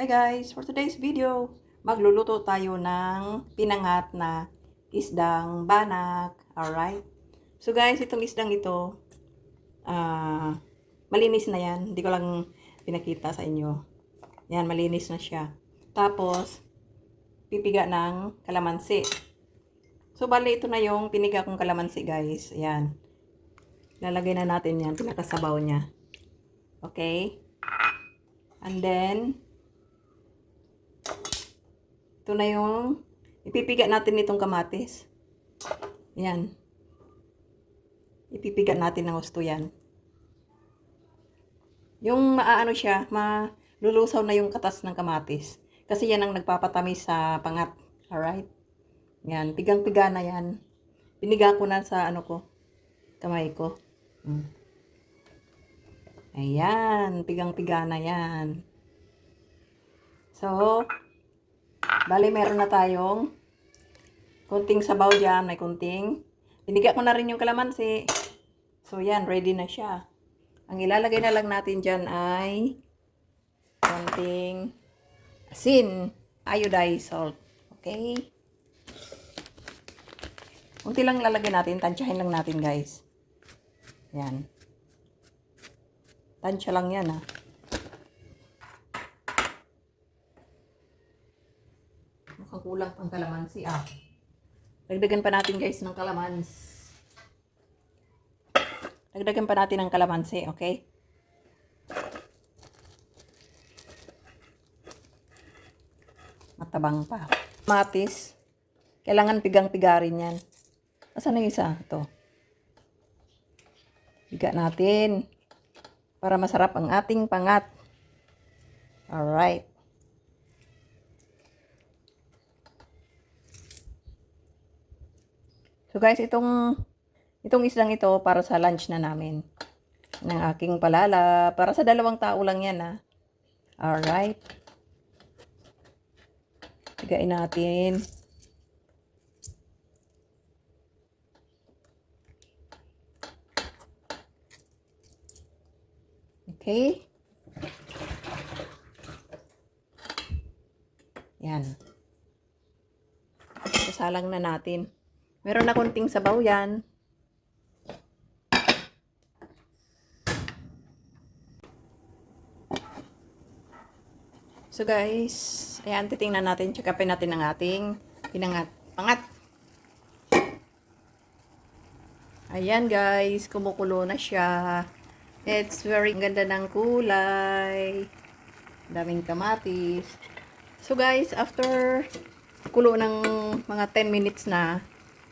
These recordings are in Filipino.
Hi guys! For today's video, magluluto tayo ng pinangat na isdang banak. Alright? So guys, itong isdang ito, ah, malinis na yan. Hindi ko lang pinakita sa inyo. Yan, malinis na siya. Tapos, pipiga ng kalamansi. So, bali ito na yung piniga kong kalamansi guys. Ayan. Lalagay na natin yan, pinakasabaw niya. Okay? And then, ito na yung ipipiga natin itong kamatis. Yan. Ipipiga natin ng gusto yan. Yung maaano siya, malulusaw na yung katas ng kamatis. Kasi yan ang nagpapatamis sa pangat. Alright? Yan. Pigang-piga na yan. Piniga ko na sa ano ko. Kamay ko. Mm. Ayan. Pigang-piga na yan. So, bali meron na tayong kunting sabaw dyan. May kunting. Piniga ko na rin yung kalamansi. So, yan. Ready na siya. Ang ilalagay na lang natin dyan ay konting asin, iodized salt. Okay? Kunti lang lalagay natin. Tansyahin lang natin, guys. Yan. Tansya lang yan, ah. Kulang pang kalamansi, ah. Dagdagan pa natin, guys, ng kalamans. Dagdagan pa natin ng kalamansi, okay? Matabang pa. Matis. Kailangan pigang-pigarin yan. Asan na isa? Ito. Biga natin. Para masarap ang ating pangat. Alright. So guys, itong itong islang ito para sa lunch na namin. Ng aking palala. Para sa dalawang tao lang yan ha. Alright. Bigain natin. Okay. Yan. Sasalang na natin. Meron na kunting sabaw yan. So guys, ayan, titingnan natin, check upin natin ang ating pinangat. Pangat! Ayan guys, kumukulo na siya. It's very ganda ng kulay. Daming kamatis. So guys, after kulo ng mga 10 minutes na,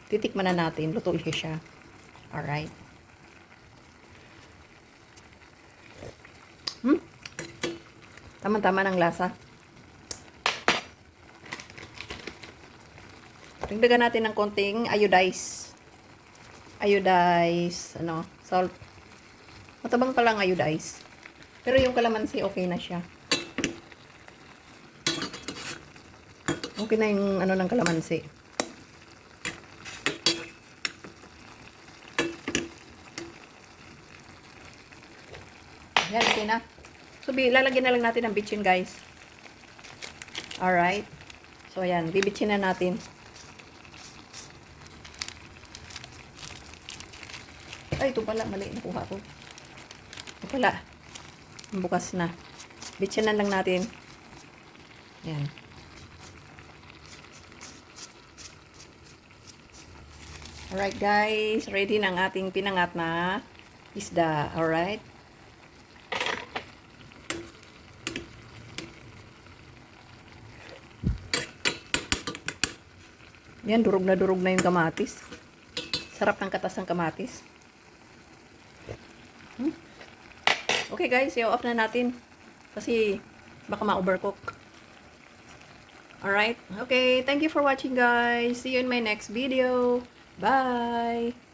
titikman na natin. Luto siya siya. Alright. Hmm? Tama-tama ng lasa. Dagdagan natin ng konting iodized. Iodized, ano, salt. Matabang pa lang iodized. Pero yung kalamansi, okay na siya. Okay na yung ano ng kalamansi. Yan, okay na. So, lalagyan na lang natin ang bitchin, guys. Alright. So, ayan. Bibitchin na natin. Ay, ito pala. Mali. Nakuha ko. Ito pala. Bukas na. Bitchin na lang natin. Ayan. Alright, guys. Ready na ang ating pinangat na isda. Alright. Yan, durog na durog na yung kamatis. Sarap ng katas ng kamatis. Hmm? Okay guys, i-off na natin. Kasi baka ma-overcook. Alright? Okay, thank you for watching guys. See you in my next video. Bye!